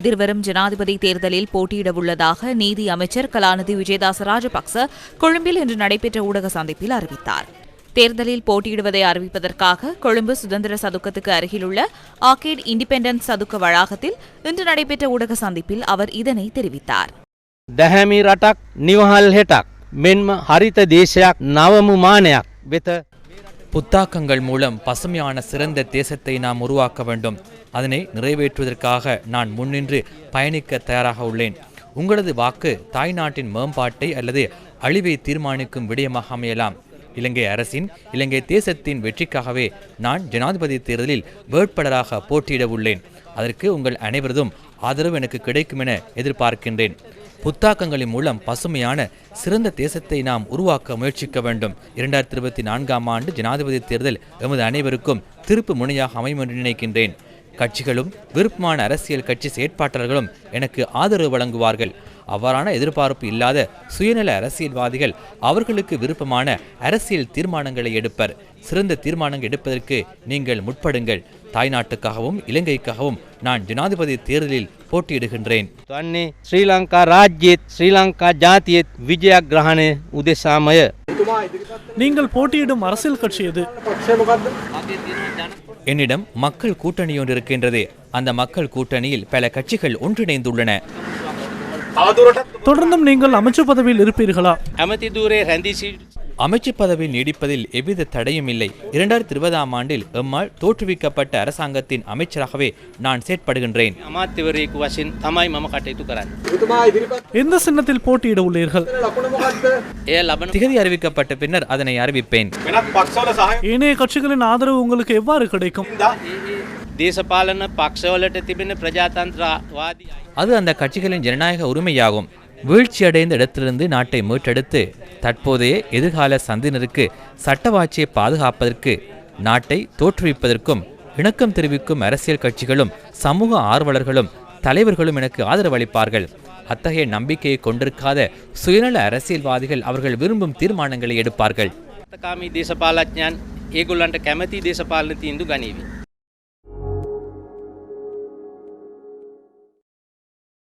எதிர்வரும் ஜனாதிபதி தேர்தலில் போட்டியிடவுள்ளதாக நீதி அமைச்சர் கலாநிதி விஜயதாச ராஜபக்ச கொழும்பில் இன்று நடைபெற்ற ஊடக சந்திப்பில் அறிவித்தார் தேர்தலில் போட்டியிடுவதை அறிவிப்பதற்காக கொழும்பு சுதந்திர சதுக்கத்துக்கு அருகிலுள்ள ஆர்கேட் இண்டிபெண்டன்ஸ் சதுக்க வளாகத்தில் இன்று நடைபெற்ற ஊடக சந்திப்பில் அவர் இதனை தெரிவித்தார் දැහැමි රටක් නිවහල් හෙටක් මෙන්ම හරිත දේශයක් නවමු මානයක් වෙත புத்தாக்கங்கள் மூலம் பசுமையான சிறந்த தேசத்தை நாம் உருவாக்க வேண்டும். அதனை நிறைவேற்றுவதற்காக நான் முன்னின்று பயணிக்க தயாராக உள்ளேன். உங்களது வாக்கு தாய்நாட்டின் மேம்பாட்டை அல்லது அழிவை தீர்மானிக்கும் விடயமாக அமையலாம். இலங்கை அரசின் இலங்கை தேசத்தின் வெற்றிக்காகவே நான் ஜனாதிபதி தேர்தலில் வேட்பாளராக போட்டியிட உள்ளேன். அதற்கு உங்கள் அனைவரதும் ஆதரவு எனக்கு கிடைக்கும் என எதிர்பார்க்கின்றேன். புத்தாக்கங்களின் மூலம் பசுமையான சிறந்த தேசத்தை நாம் உருவாக்க முயற்சிக்க வேண்டும். இரண்டாயிரத்தி இருபத்தி நான்காம் ஆண்டு ஜனாதிபதி தேர்தல் எமது அனைவருக்கும் திருப்பு முனையாக அமையும் என்று நினைக்கின்றேன். கட்சிகளும் விருப்பமான அரசியல் கட்சி செயற்பாட்டாளர்களும் எனக்கு ஆதரவு வழங்குவார்கள். அவ்வாறான எதிர்பார்ப்பு இல்லாத சுயநல அரசியல்வாதிகள் அவர்களுக்கு விருப்பமான அரசியல் தீர்மானங்களை எடுப்பர். சிறந்த தீர்மானங்கள் எடுப்பதற்கு நீங்கள் முற்படுங்கள். தாய்நாட்டுக்காகவும் இலங்கைக்காகவும் நான் ஜனாதிபதி தேர்தலில் போட்டியிடுகின்றேன். ஸ்ரீலங்கா ராஜ்யத் ஸ்ரீலங்கா ஜாத்தியத் விஜய கிரகண உதேசாமய நீங்கள் போட்டியிடும் அரசியல் கட்சி எது? என்னிடம் மக்கள் கூட்டணி ஒன்று இருக்கின்றது. அந்த மக்கள் கூட்டணியில் பல கட்சிகள் ஒன்றிணைந்துள்ளன. தொடர்ந்தும் நீங்கள் அமைச்சு பதவியில் இருப்பீர்களா? அமைச்சு பதவியில் நீடிப்பதில் எவ்வித தடையும் இல்லை. இரண்டாயிரத்தி இருபதாம் ஆண்டில் எம்மால் தோற்றுவிக்கப்பட்ட அரசாங்கத்தின் அமைச்சராகவே நான் செயற்படுகின்றேன். எந்த சின்னத்தில் போட்டியிட உள்ளீர்கள்? திகதி அறிவிக்கப்பட்ட பின்னர் அதனை அறிவிப்பேன். ஏனைய கட்சிகளின் ஆதரவு உங்களுக்கு எவ்வாறு கிடைக்கும்? தேசபாலன பக்ஷவலட்ட திபின பிரஜாதந்திரவாதி அது அந்த கட்சிகளின் ஜனநாயக உரிமையாகும். வீழ்ச்சியடைந்த இடத்திலிருந்து நாட்டை மீட்டெடுத்து தற்போதைய எதிர்கால சந்தினருக்கு சட்டவாட்சியை பாதுகாப்பதற்கு நாட்டை தோற்றுவிப்பதற்கும் இணக்கம் தெரிவிக்கும் அரசியல் கட்சிகளும் சமூக ஆர்வலர்களும் தலைவர்களும் எனக்கு ஆதரவு அளிப்பார்கள் அத்தகைய நம்பிக்கையை கொண்டிருக்காத சுயநல அரசியல்வாதிகள் அவர்கள் விரும்பும் தீர்மானங்களை எடுப்பார்கள். தேசபாலஜ்ஞான் ஏகுல்லாண்ட கமதி தேசபாலனத்தி இந்து கணிவி.